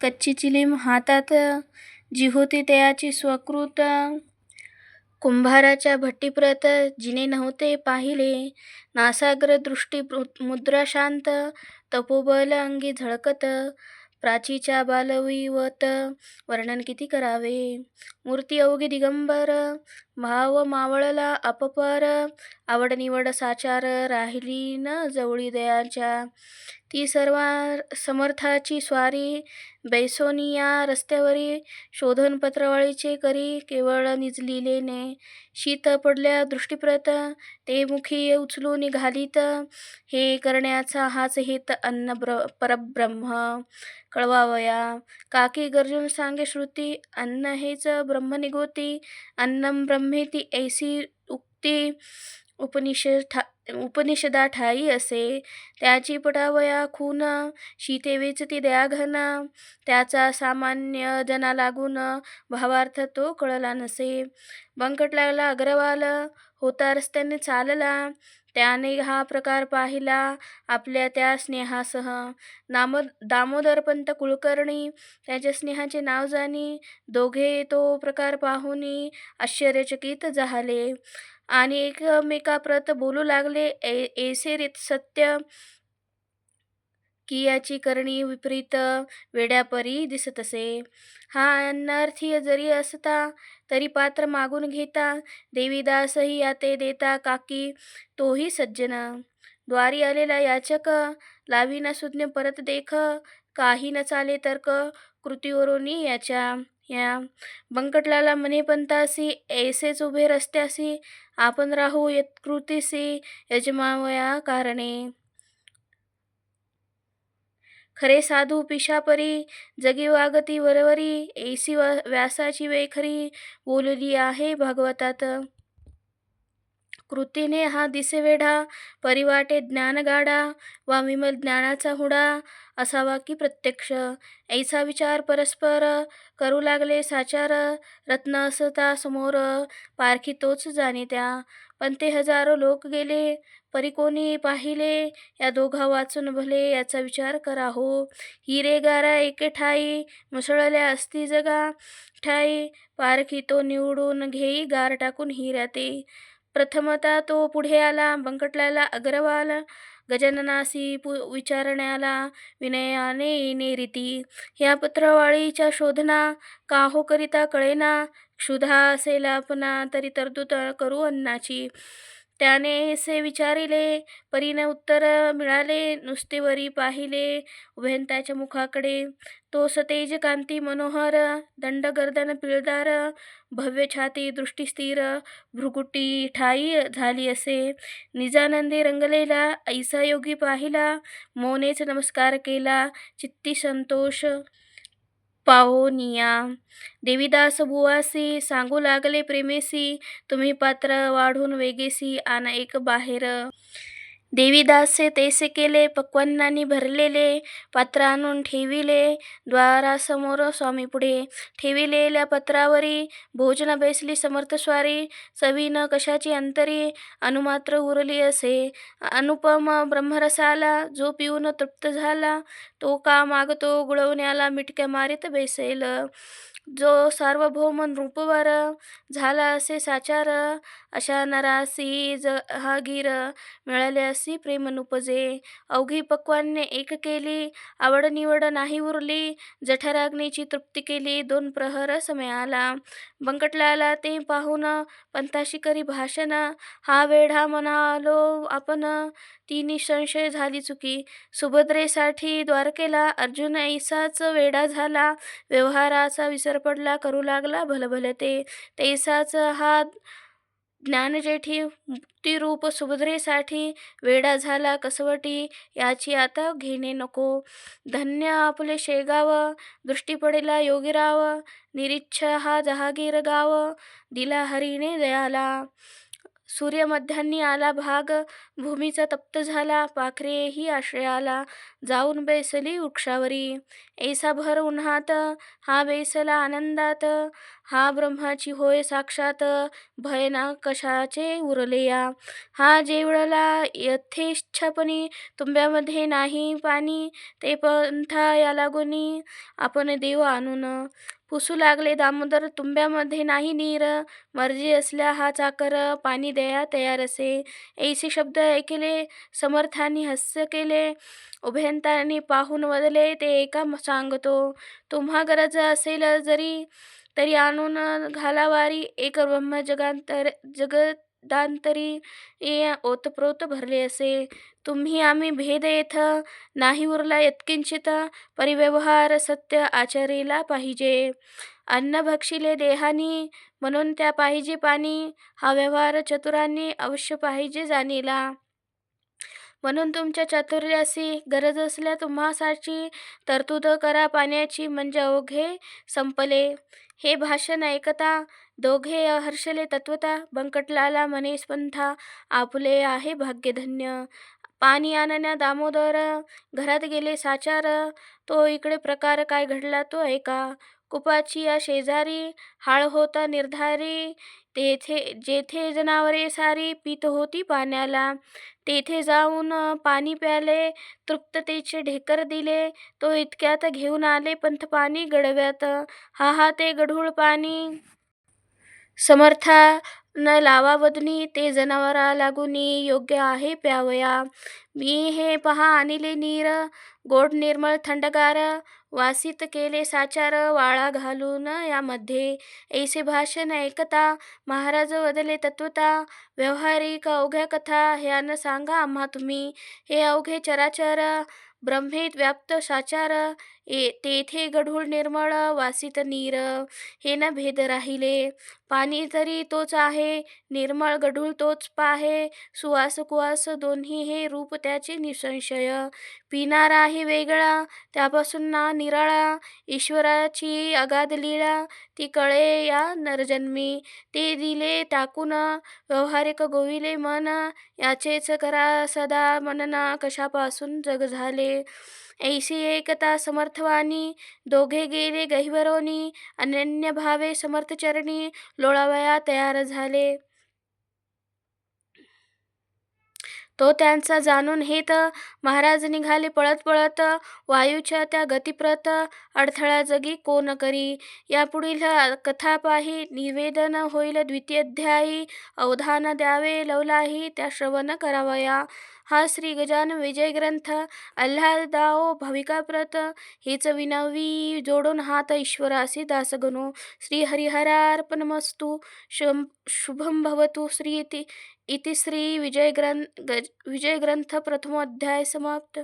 कच्ची चिलीम हातात जी होती त्याची स्वकृत कुंभाराच्या भट्टीप्रत जिने नव्हते पाहिले. नासाग्र दृष्टी मुद्रा शांत तपोबल अंगी झळकत प्राचीच्या बालविवत वर्णन किती करावे? मूर्ती अवघी दिगंबर भाव मावळला अपपर आवड निवड साचार राहिली न जवळी दयाच्या. ती सर्व समर्थाची स्वारी बैसोनिया रस्त्यावरी शोधनपत्रवाळीचे करी केवळ निजलिलेने शीत पडल्या दृष्टीप्रत ते मुखी उचलून घालीत. हे करण्याचा हाच हेत अन्न ब्र परब्रह्म. कळवावया. काकी गर्जून सांगे श्रुती अन्न हेच ब्रह्म निगोती अन्नम ब्रह्मेती ऐसी उक्ती उपनिषद उपनिषदा ठाई असे. त्याची पटावया खून शीते वेचती दयाघन त्याचा सामान्य जना लागून भावार्थ तो कळला नसे. बंकट लागला अग्रवाल होता रस्त्याने चालला. त्याने हा प्रकार पाहिला आपल्या त्या स्नेहासह. नाम दामोदरपंत कुलकर्णी त्याच्या स्नेहाचे नाव जाणी. दोघे तो प्रकार पाहुनी आश्चर्यचकित झाले. आणि एकमेकाप्रत बोलू लागले. ऐसे रीत सत्य की याची करणी विपरीत वेड्यापरी दिसतसे हा अन्नार्थी जरी असता तरी पात्र मागून घेता. देवीदासही याते देता काकी तोही सज्जन. द्वारी आलेला याचक लावीना सुज्ञ परत देख. काही न चाले तर्क कृतीवरून याच्या. या. बंकटलाला म्हणे पंतासी ऐसेच उभे रस्त्यासी आपण राहू यत्कृतीसी यजमावया कारणे. खरे साधू पिशापरी जगी वागती वरवरी ऐसी व्यासाची वेखरी बोलली आहे भागवतात. कृतीने हा दिसे वेढा परिवाटे ज्ञानगाडा वा विमल ज्ञानाचा हुडा असावा की प्रत्यक्ष. ऐसा विचार परस्पर करू लागले साचार. रत्न असता समोर पारखी तोच जाणीत्या. पण ते हजारो लोक गेले परी कोणी पाहिले? या दोघा वाचून भले याचा विचार करा हो हिरे गारा एके ठाई मुसळल्या असती जगा. ठाई पारखी तो निवडून घेई गार टाकून हिऱ्याते प्रथमता तो पुढे आला बंकटलाला अग्रवाल गजाननासी विचारण्याला विनयाने येणे रीती ह्या पत्रवाळीच्या शोधना काहो करिता कळेना क्षुधा असेल आपणा तरी तरतूद करू अन्नाची. त्याने असे विचारिले परीने उत्तर मिळाले नुसते वरी पाहिले उभयंताच्या मुखाकडे. तो सतेज कांती मनोहर दंड गर्दन पिळदार भव्य छाती दृष्टी स्थिर भ्रुकुटी ठाई झाली असे. निजानंदी रंगलेला ऐसा योगी पाहिला मोनेच नमस्कार केला चित्ती संतोष. पाहुनिया देवीदास बुवासी सांगू लागले प्रेमेसी तुम्ही पात्र वाढून वेगेसी आणि एक बाहेर। देवीदासे तैसे केले पक्वान्नानी भरलेले पात्र आणून ठेविले द्वारासमोर स्वामीपुढे ठेविलेल्या पत्रावरी भोजन बैसली समर्थ स्वारी चवी न कशाची अंतरी अनुमात्र उरली असे. अनुपम ब्रह्मरसाला जो पिऊन तृप्त झाला तो का मागतो गुळवण्याला मिटक्या मारीत बेसेल. जो सार्वभौम नृपवर झाला असे साचार अशा नरासी जहागीर मिळाल्यासी प्रेम नुपजे अवघी पक्वान्ने एक केली आवड निवड नाही उरली. जठराग्नीची तृप्ती केली दोन प्रहर समय आला बंकटलाला ते पाहून पंथाशी करी भाषण हा वेढा म्हणालो आपण ती निसंशय झाली चुकी. सुभद्रेसाठी द्वारकेला अर्जुन ऐसाच वेडा झाला. व्यवहाराचा विसर पडला करू लागला भलभलते तैसाच हा ज्ञानजेठी मुक्तिरूप सुभद्रेसाठी वेडा झाला. कसवटी याची आता घेणे नको. धन्य आपले शेगाव दृष्टी पडेला योगीराव. निरीच्छ हा जहागीर गाव. दिला हरीने दयाला. सूर्य मध्याह्नी आला भाग भूमीचा तप्त झाला पाखरेही आश्रयाला जाऊन बैसली वृक्षावरी. ऐसा भर उन्हात हा बेसला आनंदात हा ब्रह्माची होय साक्षात भय ना कशाचे उरले या. हा जेवळला यथेच्छपणी तुंब्यामध्ये नाही पाणी ते पंथा या लागुनी आपण देव आणून. पुसू लागले दामोदर तुंब्यामध्ये नाही नीर मर्जी असल्या हा चाकर पाणी दया तयार असे ऐसे शब्द ऐकले समर्थांनी हस्य केले उभे उभयंतांनी पाहून वदले ते एका सांगतो तुम्हा गरज असेल जरी तरी आणून घालावारी एक ब्रह्म जगांतर जगदांतरी ओतप्रोत भरले असे. तुम्ही आम्ही भेद येथ नाही उरला यत्किंचित परिव्यवहार सत्य आचरेला पाहिजे. अन्न भक्षिले देहानी म्हणून त्या पाहिजे पाणी हा व्यवहार चतुरांनी अवश्य पाहिजे जाणीला. म्हणून तुमच्या चातुर्यासी गरज असल्या तुम्हासाठी तरतूद करा पाण्याची म्हणजे अवघे संपले. हे भाषण ऐकता दोघे हर्षले तत्वता बंकटलाला म्हणे स्पंथा आहे भाग्यधन्य. पाणी आणण्या दामोदर घरात गेले साचार तो इकडे प्रकार काय घडला तो ऐका. कुपाची या शेजारी हाळ होता निर्धारी. तेथे जेथे जनावरे सारी पीत होती पाण्याला. तेथे जाऊन पाणी प्याले तृप्ततेचे ढेकर दिले. तो इतक्यात घेऊन आले पंथ पाणी गडव्यात. हा हा ते गढूळ पाणी. समर्था न लावावदनी ते जनावरा लागुनी योग्य आहे प्यावया. मी हे पहा आणले नीर गोड निर्मळ थंडगार वासित केले साचार वाळा घालून यामध्ये. ऐसे भाषण ऐकता महाराज वदले तत्वता व्यवहारिक अवघ्या कथा ह्यानं सांगा आम्हा तुम्ही. हे अवघे चराचर ब्रह्मेत व्याप्त साचार ए तेथे गढूळ निर्मळ वासित नीर हे न भेद राहिले. पाणी तरी तोच आहे निर्मळ गढूळ तोच पाहे. सुवास कुवास दोन्ही हे रूप त्याचे निसंशय. पिणारा आहे वेगळा त्यापासून ना निराळा. ईश्वराची अगाध लीळा ती कळे या नरजन्मी. ते दिले टाकून व्यवहारिक गोविले मन. याचेच करा सदा मनना कशापासून जग झाले. ऐशी एकता समर्थवानी दोघे गेले गहिवरोनी अनन्य भावे समर्थचरणी लोळावया तयार झाले. तो त्यांचा जाणून हेत महाराज निघाले पळत पळत वायूच्या त्या गतिप्रत अडथळा जगी कोण करी? यापुढील कथा पाही निवेदन होईल द्वितीयाध्यायी. अवधान द्यावे लवलाही त्या श्रवण करावया. हा श्री गजान विजय ग्रंथ अल्हादाओ भाविकाप्रत हेच विनवी जोडून हात ईश्वरासी दासगणो. श्री हरिहरार्पणमस्तु. शुभं भवतु. श्री इति श्री विजय गज विजय ग्रंथ प्रथमोध्याय समाप्त।